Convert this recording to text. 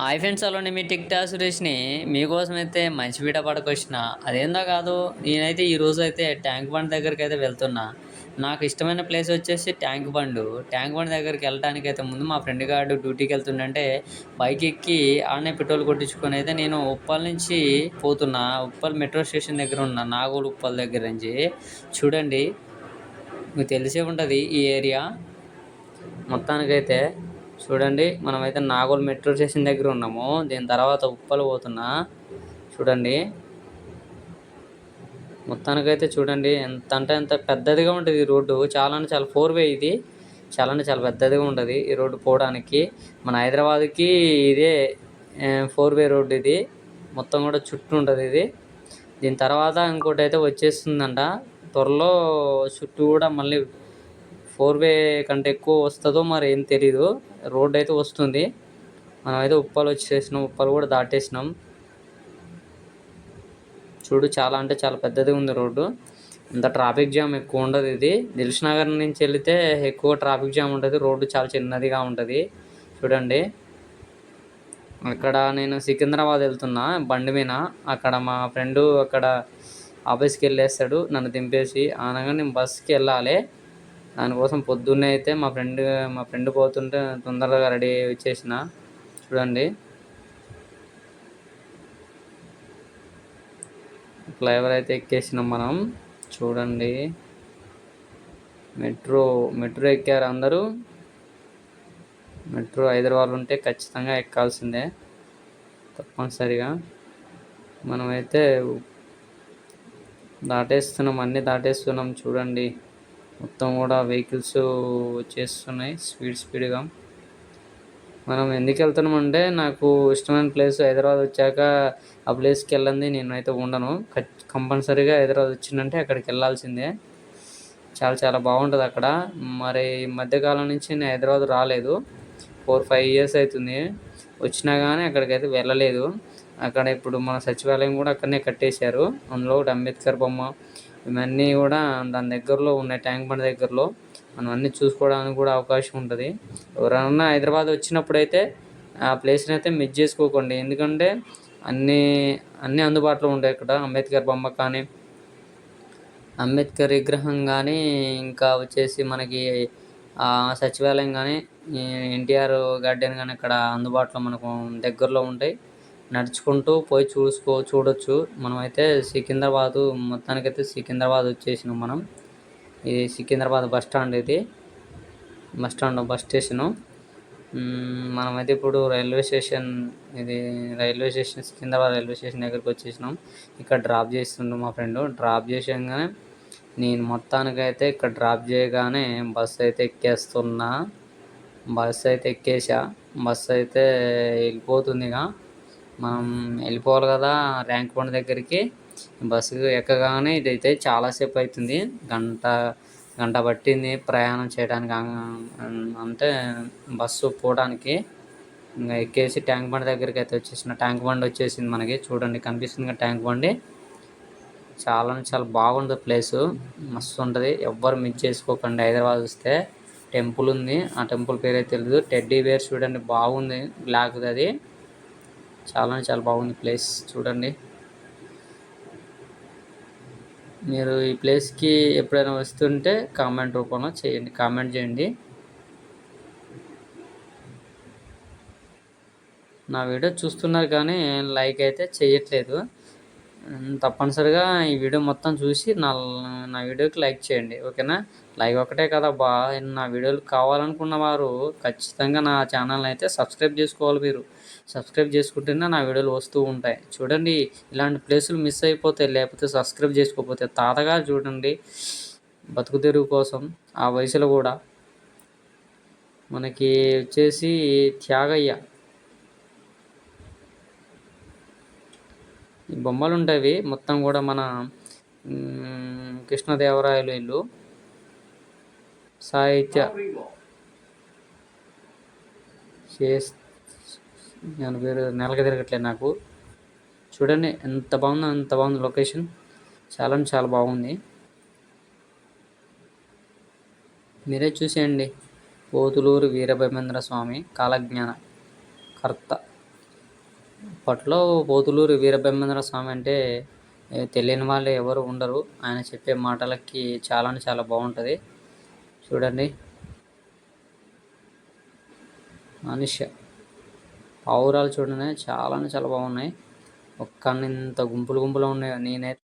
Hi friends అలానే మీ tick talk సురేష్ని. మీకోసం అయితే మంచి వీడియో పడకొచ్చిన. అదేందో కాదు నేనైతే ఈ రోజు అయితే ట్యాంక్ బండ్ దగ్గరికి అయితే వెళ్తున్నా. నాకు ఇష్టమైన ప్లేస్ వచ్చేసి ట్యాంక్ బండ్. ట్యాంక్ బండ్ దగ్గరికి వెళ్ళడానికి అయితే ముందు మా ఫ్రెండ్ గారు డ్యూటీకి వెళ్తుండంటే బైక్ ఎక్కి ఆడనే పెట్రోల్ కొట్టించుకొని అయితే నేను ఉప్పల్ నుంచి పోతున్నా. ఉప్పల్ మెట్రో స్టేషన్ దగ్గర ఉన్నా నాగోలు ఉప్పల్ దగ్గర నుంచి. చూడండి మీకు తెలిసే ఉంటుంది ఈ ఏరియా. మొత్తానికైతే చూడండి మనమైతే నాగోల్ మెట్రో స్టేషన్ దగ్గర ఉన్నాము. దీని తర్వాత ఉప్పలు పోతున్నా. చూడండి. మొత్తానికైతే చూడండి ఎంత అంటే ఎంత పెద్దదిగా ఉంటుంది ఈ రోడ్డు. చాలా అంటే చాలా ఫోర్ వే ఇది. చాలా అంటే చాలా పెద్దదిగా ఉంటుంది ఈ రోడ్డు పోవడానికి. మన హైదరాబాద్కి ఇదే ఫోర్ వే రోడ్డు ఇది. మొత్తం కూడా చుట్టూ ఉంటుంది ఇది. దీని తర్వాత ఇంకోటి అయితే వచ్చేస్తుందంట. త్వరలో చుట్టూ కూడా మళ్ళీ ఫోర్ వే కంటే ఎక్కువ వస్తుందో మరి ఏం తెలీదు. రోడ్ అయితే వస్తుంది. మనం అయితే ఉప్పలు వచ్చేసినాం ఉప్పలు కూడా దాటేసినాం. చూడు చాలా అంటే చాలా పెద్దది ఉంది రోడ్డు. అంత ట్రాఫిక్ జామ్ ఎక్కువ ఉండదు ఇది. దిల్షునగర్ నుంచి వెళితే ఎక్కువ ట్రాఫిక్ జామ్ ఉంటుంది. రోడ్డు చాలా చిన్నదిగా ఉంటుంది. చూడండి. అక్కడ నేను సికింద్రాబాద్ వెళ్తున్నా బండి మీద. అక్కడ మా ఫ్రెండు అక్కడ ఆఫీస్కి వెళ్ళేస్తాడు. నన్ను దింపేసి. అనగా నేను బస్కి వెళ్ళాలి. దానికోసం పొద్దున్నే అయితే మా ఫ్రెండ్ మా ఫ్రెండ్ పోతుంటే తొందరగా రెడీ వచ్చేసిన చూడండి. ఫ్లైఓవర్ అయితే ఎక్కేసినాం మనం. చూడండి. మెట్రో మెట్రో ఎక్కారు అందరూ. మెట్రో హైదరాబాద్ ఉంటే ఖచ్చితంగా ఎక్కాల్సిందే. తప్పనిసరిగా. మనమైతే దాటేస్తున్నాం అన్నీ దాటేస్తున్నాం చూడండి. మొత్తం కూడా వెహికల్స్ వచ్చేస్తున్నాయి స్పీడ్ స్పీడ్గా మనం ఎందుకు వెళ్తున్నాం అంటే నాకు ఇష్టమైన ప్లేస్ హైదరాబాద్ వచ్చాక ఆ ప్లేస్కి వెళ్ళండి నేనైతే ఉండను. కంపల్సరీగా హైదరాబాద్ వచ్చిందంటే అక్కడికి వెళ్ళాల్సిందే. చాలా చాలా బాగుంటుంది అక్కడ. మరి ఈ మధ్యకాలం నుంచి నేను హైదరాబాద్ రాలేదు. ఫోర్ ఫైవ్ ఇయర్స్ అవుతుంది. వచ్చినా కానీ అక్కడికైతే వెళ్ళలేదు. అక్కడ ఇప్పుడు మన సచివాలయం కూడా అక్కడనే కట్టేశారు. అందులో ఒకటి అంబేద్కర్ బొమ్మ ఇవన్నీ కూడా దాని దగ్గరలో ఉన్నాయి ట్యాంక్ బండ్ దగ్గరలో. మనం అన్నీ చూసుకోవడానికి కూడా అవకాశం ఉంటుంది. ఎవరైనా హైదరాబాద్ వచ్చినప్పుడు అయితే ఆ ప్లేస్ని అయితే మిస్ చేసుకోకండి. ఎందుకంటే అన్నీ అన్నీ అందుబాటులో ఉంటాయి ఇక్కడ. అంబేద్కర్ బొమ్మ కానీ అంబేద్కర్ విగ్రహం కానీ ఇంకా వచ్చేసి మనకి సచివాలయం కానీ ఎన్టీఆర్ గార్డెన్ కానీ ఇక్కడ అందుబాటులో మనకు దగ్గరలో ఉంటాయి. నడుచుకుంటూ పోయి చూసుకో చూడొచ్చు. మనమైతే సికింద్రాబాదు మొత్తానికైతే సికింద్రాబాద్ వచ్చేసినాం మనం. ఇది సికింద్రాబాద్ బస్ స్టాండ్ ఇది. Bus stand bus station. మనమైతే ఇప్పుడు రైల్వే స్టేషన్ ఇది railway station Secunderabad railway station దగ్గరికి వచ్చేసినాం. ఇక్కడ డ్రాప్ చేస్తుండు మా ఫ్రెండ్. డ్రాప్ చేసాగానే నేను మొత్తానికైతే ఇక్కడ డ్రాప్ చేయగానే బస్సు అయితే ఎక్కేస్తున్నా. బస్సు అయితే ఎక్కేసా బస్సు అయితే వెళ్ళిపోతుందిగా. మనం వెళ్ళిపోవాలి కదా ర్యాంక్ బండ్ దగ్గరికి. బస్సు ఎక్కగానే ఇదైతే చాలాసేపు అవుతుంది గంట గంట పట్టింది ప్రయాణం చేయడానికి అంటే బస్సు పోవడానికి. ఇంకా ఎక్కేసి ట్యాంక్ బండ్ దగ్గరికి అయితే వచ్చేసిన ట్యాంక్ బండ్ వచ్చేసింది మనకి. చూడండి కనిపిస్తుంది ట్యాంక్ బండి. చాలా చాలా బాగుంటుంది ప్లేసు. మస్తు ఉంటుంది. ఎవ్వరు మిస్ చేసుకోకండి. హైదరాబాద్ వస్తే టెంపుల్ ఉంది. ఆ టెంపుల్ పేరు అయితే తెలియదు టెడ్డీ వేర్ చూడండి బాగుంది. బ్లాక్ది అది. చాలా చాలా బాగుంది ప్లేస్. చూడండి. మీరు ఈ ప్లేస్కి ఎప్పుడైనా వస్తుంటే కామెంట్ రూపంలో చేయండి కామెంట్ చేయండి. నా వీడియో చూస్తున్నారు కానీ లైక్ అయితే చేయట్లేదు. తప్పనిసరిగా ఈ వీడియో మొత్తం చూసి నా నా వీడియోకి లైక్ చేయండి ఓకేనా? లైక్ ఒకటే కదా బా నా వీడియోలు కావాలనుకున్న వారు ఖచ్చితంగా నా ఛానల్ని అయితే సబ్స్క్రైబ్ చేసుకోవాలి మీరు. సబ్స్క్రైబ్ చేసుకుంటేనే నా వీడియోలు వస్తూ ఉంటాయి. చూడండి ఇలాంటి ప్లేసులు మిస్ అయిపోతాయి లేకపోతే సబ్స్క్రైబ్ చేసుకోకపోతే తాతగారు చూడండి బతుకుతెరువు కోసం ఆ వయసులో కూడా. మనకి వచ్చేసి త్యాగయ్య. బొమ్మలు ఉంటాయి మొత్తం కూడా మన కృష్ణదేవరాయలు ఇల్లు. సాహిత్య నేను పేరు నెలకి తిరగట్లేదు నాకు. చూడండి ఎంత బాగుందో అంత బాగుంది లొకేషన్. చాలా చాలా బాగుంది. మీరే చూసేయండి. పోతులూరు వీరభమేంద్ర స్వామి కాలజ్ఞాన కర్త. అప్పట్లో పోతులూరి వీరబ్రహ్మేంద్ర స్వామి అంటే తెలియని వాళ్ళు ఎవరు ఉండరు. ఆయన చెప్పే మాటలకి చాలా అంటే చాలా బాగుంటుంది. చూడండి. మనిషి పావురాలు చూడండి చాలా అంటే చాలా బాగున్నాయి. ఒక్క ఇంత గుంపులు గుంపులు ఉన్నాయి. నేనైతే